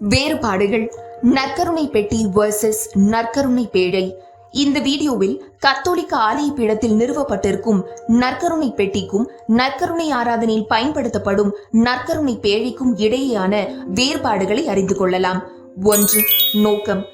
வேறுபாடுகள். நற்கருணை பெட்டி வர்சஸ் நற்கருணை பேழை. இந்த வீடியோவில் கத்தோலிக்க ஆலய பீடத்தில் நிறுவப்பட்டிருக்கும் நற்கருணை பெட்டிக்கும் நற்கருணை ஆராதனையில் பயன்படுத்தப்படும் நற்கருணை பேழைக்கும் இடையேயான வேறுபாடுகளை அறிந்து கொள்ளலாம். ஒன்று நோக்கம்.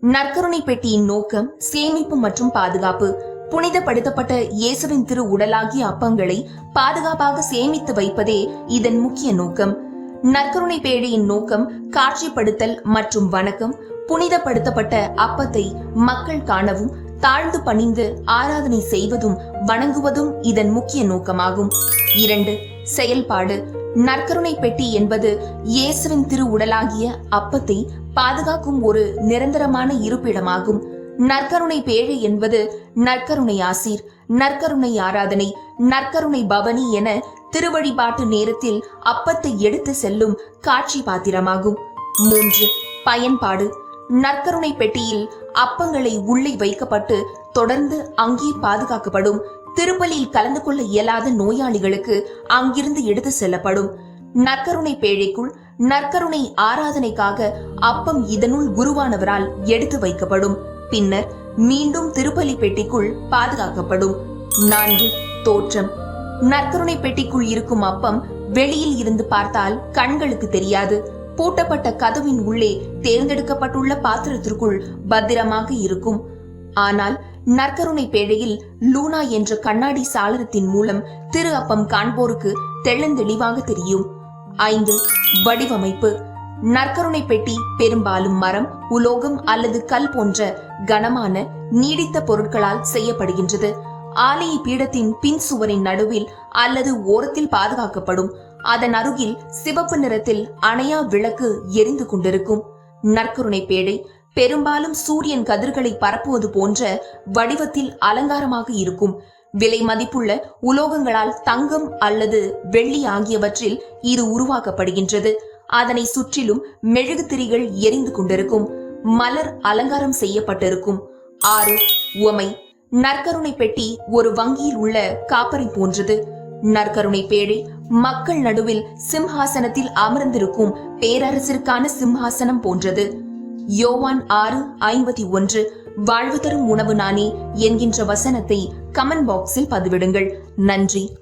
நற்கருணை பெட்டியின் நோக்கம் சேமிப்பு மற்றும் பாதுகாப்பு. புனிதப்படுத்தப்பட்ட இயேசுவின் திரு உடலாகிய அப்பங்களை பாதுகாப்பாக சேமித்து வைப்பதே இதன் முக்கிய நோக்கம். நற்கருணை பேழையின் நோக்கம் காட்சிப்படுத்தல் மற்றும் வணக்கம் புனிதப்படுத்தப்பட்ட அப்பத்தை மக்கள் காணவும் தாழ்ந்து பணிந்து ஆராதனை செய்வதும் வணங்குவதும் இதன் முக்கிய நோக்கமாகும். இரண்டு செயல்பாடு. நற்கருணை பெட்டி என்பது இயேசுவின் திரு உடலாகிய அப்பத்தை பாதுகாக்கும் ஒரு நிரந்தரமான இருப்பிடமாகும். நற்கருணை பேழை என்பது நற்கருணை ஆசீர் நற்கருணை ஆராதனை நற்கருணை பவனி என திருவழிபாட்டு நேரத்தில் அப்பத்தை எடுத்து செல்லும் காட்சி பாத்திரமாகும். மூன்று பயன்பாடு. நற்கருணை பெட்டியில் அப்பங்களை உள்ளே வைக்கப்பட்டு தொடர்ந்து அங்கே பாதுகாக்கப்படும். திருப்பலியில் கலந்து கொள்ள இயலாத நோயாளிகளுக்கு அங்கிருந்து எடுத்து செல்லப்படும். நற்கருணை பேழைக்குள் நற்கருணை ஆராதனைக்காக அப்பம் இதனுள் குருவானவரால் எடுத்து வைக்கப்படும். பின்னர் மீண்டும் திருப்பலி பெட்டிக்குள் பாதுகாக்கப்படும். நான்கு தோற்றம். நற்கருணை பெட்டிக்குள் இருக்கும் அப்பம் வெளியில் இருந்து பார்த்தால் கண்களுக்கு தெரியாது. பூட்டப்பட்ட கதவின் உள்ளே தேர்ந்தெடுக்கப்பட்டுள்ள பாத்திரத்திற்குள் பத்திரமாக இருக்கும். ஆனால் நற்கருணை பேழையில் லூனா என்ற கண்ணாடி சாளரத்தின் மூலம் திரு அப்பம் காண்போருக்கு தெள்ளந்தெளிவாக தெரியும். ஐந்து வடிவமைப்பு. நற்கருணை பெட்டி பெரும்பாலும் மரம் உலோகம் அல்லது கல் போன்ற கனமான நீடித்த பொருட்களால் செய்யப்படுகின்றது. ஆலய பீடத்தின் பின் சுவரின் நடுவில் அல்லது ஓரத்தில் பாதுகாக்கப்படும். அதன் அருகில் சிவப்பு நிறத்தில் அணையா விளக்கு எரிந்து கொண்டிருக்கும். நற்கருணை பேழை பெரும்பாலும் சூரியன் கதிர்களை பரப்புவது போன்ற வடிவத்தில் அலங்காரமாக இருக்கும். விலை மதிப்புள்ள உலோகங்களால் தங்கம் அல்லது வெள்ளி ஆகியவற்றில் இது உருவாக்கப்படுகின்றது. அதனை சுற்றிலும் மெழுகுத்திரிகள் எரிந்து கொண்டிருக்கும். மலர் அலங்காரம் செய்யப்பட்டிருக்கும். ஆறு உவமை. நற்கருணை பெட்டி ஒரு வங்கியில் உள்ள காப்பரை போன்றது. நற்கருணை பேழை மக்கள் நடுவில் சிம்ஹாசனத்தில் அமர்ந்திருக்கும் பேரரசிற்கான சிம்ஹாசனம் போன்றது. யோவான் ஆறு ஐம்பத்தி ஒன்று. வாழ்வு தரும் உணவு நானே என்கின்ற வசனத்தை கமெண்ட் பாக்ஸில் பதிவிடுங்கள். நன்றி.